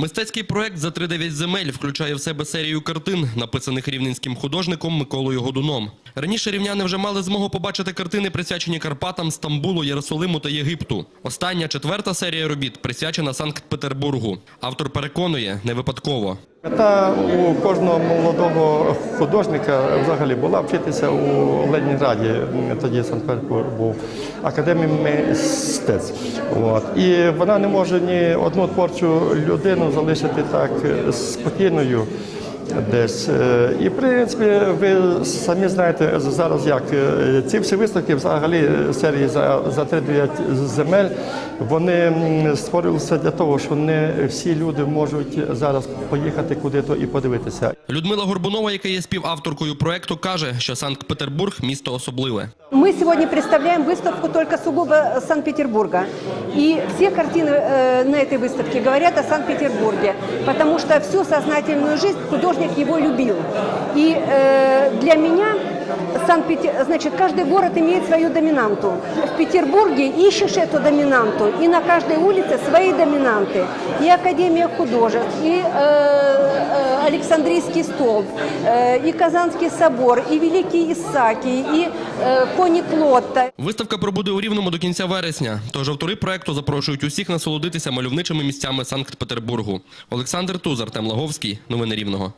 Мистецький проект за 3-9 земель включає в себе серію картин, написаних рівненським художником Миколою Годуном. Раніше рівняни вже мали змогу побачити картини, присвячені Карпатам, Стамбулу, Єрусалиму та Єгипту. Остання четверта серія робіт присвячена Санкт-Петербургу. Автор переконує, не випадково. Мета у кожного молодого художника взагалі була вчитися у Ленінграді, тоді Санкт-Петербург був академією мистецтв. От. І вона не може ні одну творчу людину залишити так спокійною десь. Е, І в принципі, ви самі знаєте зараз, як е, ці всі виставки, взагалі серії за, за 3-9 земель, вони створилися для того, що не всі люди можуть зараз поїхати куди-то і подивитися. Людмила Горбунова, яка є співавторкою проекту, каже, що Санкт-Петербург місто особливе. Мы сегодня представляем выставку только сугубо Санкт-Петербурга. И все картины э, на этой выставке говорят о Санкт-Петербурге, потому что всю сознательную жизнь художник его любил. И э, для меня Санкт-Петер... значит, каждый город имеет свою доминанту. В Петербурге ищешь эту доминанту, и на каждой улице свои доминанты. И Академия художеств, и э, э, Александрийский столб, э, и Казанский собор, и Великий Исаакий, и э, Кони Клотта. Виставка пробуде у Рівному до кінця вересня, тож автори проекту запрошують усіх насолодитися мальовничими місцями Санкт-Петербургу. Олександр Тузар, Артем Лаговський. Новини Рівного.